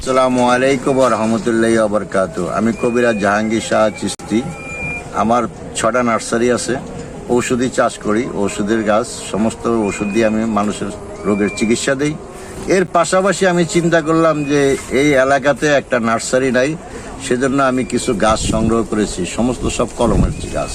আসসালামু আলাইকুম রহমতুল্লাহ আবরকাত আমি কবিরাজ জাহাঙ্গীর শাহ চিস্তি। আমার ছটা নার্সারি আছে। ঔষধি চাষ করি ওষুধের গাছ, সমস্ত ওষুধ দিয়ে আমি মানুষের রোগের চিকিৎসা দিই। এর পাশাপাশি আমি চিন্তা করলাম যে এই এলাকাতে একটা নার্সারি নাই, সেজন্য আমি কিছু গাছ সংগ্রহ করেছি, সমস্ত সব কলমের গাছ।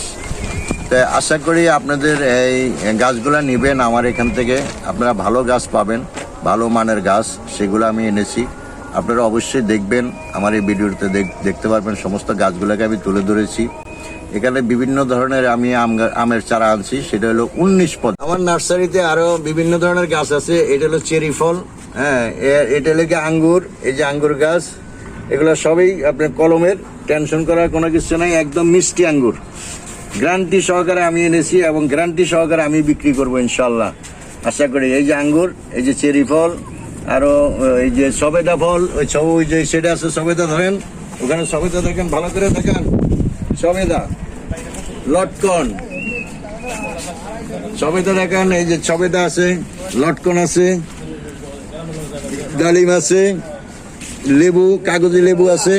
তাই আশা করি আপনাদের এই গাছগুলো নেবেন আমার এখান থেকে। আপনারা ভালো গাছ পাবেন, ভালো মানের গাছ, সেগুলো আমি এনেছি। আপনারা অবশ্যই দেখবেন, আমার এই ভিডিওতে দেখ- দেখতে পারবেন সমস্ত গাছগুলোকে আমি তুলে ধরেছি। এখানে বিভিন্ন ধরনের আমি আমের চারা আনছি, সেটা হলো উনিশ পদ আমার নার্সারিতে আরও বিভিন্ন ধরনের গাছ আছে, এটা হলো চেরি ফল হ্যাঁ এটা হলো কি আঙ্গুর, এই যে আঙ্গুর গাছ, এগুলো সবই আপনার কলমের, টেনশন করার কোনো কিছু নাই, একদম মিষ্টি আঙ্গুর। গ্যারান্টি সহকারে আমি এনেছি এবং গ্যারান্টি সহকারে আমি বিক্রি করব ইনশাল্লাহ। আশা করি এই যে আঙ্গুর, এই যে চেরি ফল আরও এই যে সবেদা ফল ওই সব ওই যে সেটা আছে সবেদা ধরেন ওখানে সবেদা দেখেন ভালো করে দেখেন। সবেদা লটকন। সবেদা দেখেন এই যে সবেদা আছে লটকন আছে ডালিম আছে লেবু কাগজি লেবু আছে।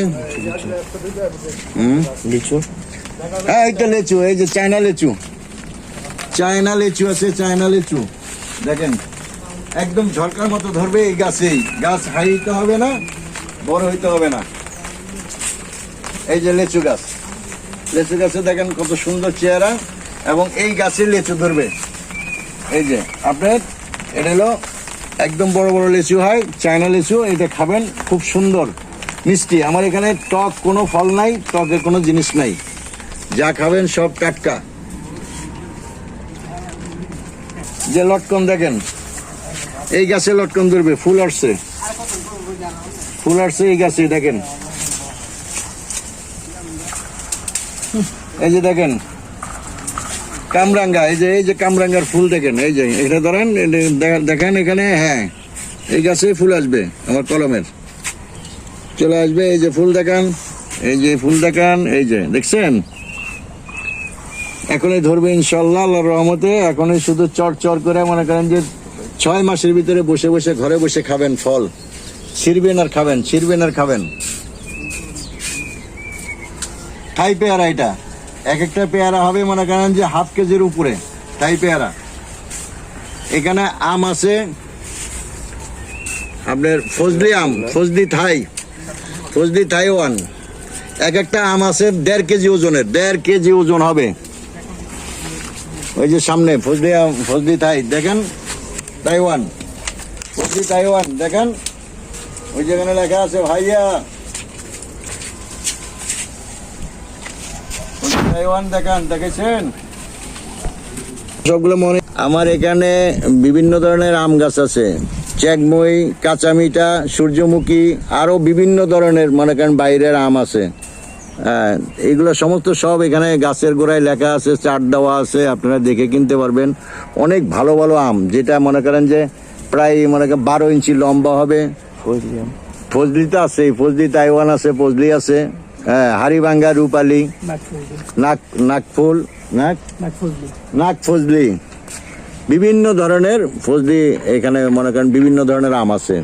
হুম? লিচু। হ্যাঁ এইটা লেচু এই যে চায়না লেচু। চায়না লেচু আছে চায়না লেচু। দেখেন। একদম ঝলকার মতো ধরবে এই গাছেই। গাছ হাই হইতে হবে না, বড় হইতে হবে না। এই যে লেচু গাছ। লেচু গাছে দেখেন কত সুন্দর চেহারা এবং এই গাছে লেচু ধরবে। এই যে, আপনার, এটা হলো একদম বড় বড় লিচু হয়, চায়না লিচু, এটা খাবেন, খুব সুন্দর, মিষ্টি। আমার এখানে টক কোনো ফল নাই টকের কোনো জিনিস নাই। যা খাবেন সব টাটকা। যে লটকন দেখেন এই গাছে লটকন ধরবে, ফুল আসছে। ফুল আসছে এই গাছে, দেখেন। এই যে দেখেন, কামরাঙ্গা, এই যে এই যে কামরাঙ্গার ফুল দেখেন, এই যে, এটা ধরেন দেখেন এখানে হ্যাঁ এই গাছে ফুল আসবে, আমার কলমের। চলে আসবে, এই যে ফুল দেখান, এই যে ফুল দেখান, এই যে, দেখছেন? এখনই ধরবে ইনশাল্লাহ, আল্লাহর রহমতে, এখনই শুধু চর চর করে মনে করেন যে ছয় মাসের ভিতরে বসে বসে ঘরে বসে খাবেন ফল। ছিড়বেন আর খাবেন, ছিড়বেন আর খাবেন। থাই পেয়ারা এটা। এক একটা পেয়ারা হবে, মনে করেন যে হাফ কেজির উপরে। থাই পেয়ারা। এখানে আম আছে। আপনার ফজলি আম, ফজলি থাই। ফজলি তাইওয়ান এক একটা আম আছে, দেড় কেজি ওজনের, দেড় কেজি ওজন হবে। ওই যে সামনে, ফজলি আম, ফজলি থাই। দেখেন তাইওয়ান। ফজলি তাইওয়ান দেখেন? ওই যেখানে লেখা আছে ভাইয়া। তাইওয়ান দেখান দেখেছেন? সবগুলো মনে আমার এখানে বিভিন্ন ধরনের আম গাছ আছে। চেকমই কাঁচামিটা সূর্যমুখী আরও বিভিন্ন ধরনের মনে করেন বাইরের আম আছে। হ্যাঁ এগুলো সমস্ত সব এখানে গাছের গোড়ায় লেখা আছে চাট দেওয়া আছে আপনারা দেখে কিনতে পারবেন। অনেক ভালো ভালো আম যেটা মনে করেন যে প্রায় মনে করেন বারো ইঞ্চি লম্বা হবে। ফজলি তো আছে ফজলি তাইওয়ান আছে ফজলি আছে। হ্যাঁ হাড়িভাঙ্গা রূপালি নাক নাকফুল নাক নাক ফজলি বিভিন্ন ধরনের ফজলি এখানে মনে করেন বিভিন্ন ধরনের আম আছে।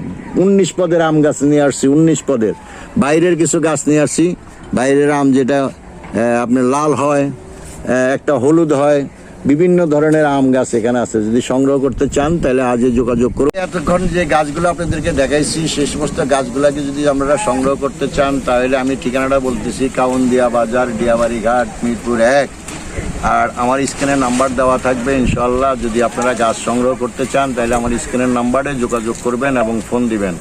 উনিশ পদের আম গাছ নিয়ে আসছি উনিশ পদের। বাইরের কিছু গাছ নিয়ে আসছি। বাইরের আম যেটা আহ, আপনার লাল হয় একটা হলুদ হয় বিভিন্ন ধরনের আম গাছ এখানে আছে। যদি সংগ্রহ করতে চান তাহলে আজই যোগাযোগ করুন। এতক্ষণ যে গাছগুলো আপনাদেরকে দেখাইছি সেই সমস্ত গাছগুলোকে যদি আপনারা সংগ্রহ করতে চান তাহলে আমি ঠিকানাটা বলতেছি কাউন্দিয়া বাজার ডিয়াবাড়ি ঘাট মিরপুর এক। আর আমার স্ক্রিনের নাম্বার দেওয়া থাকবে ইনশাল্লাহ যদি আপনারা গাছ সংগ্রহ করতে চান তাহলে আমার স্ক্রিনের নাম্বারে যোগাযোগ করবেন এবং ফোন দিবেন।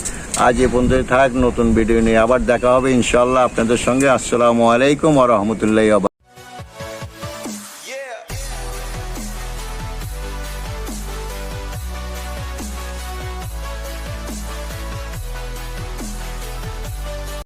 আজ এ পর্যন্ত থাক, নতুন ভিডিও নিয়ে আবার দেখা হবে ইনশাল্লাহ আপনাদের সঙ্গে। আসসালামু আলাইকুম আ রহমতুল্লাহ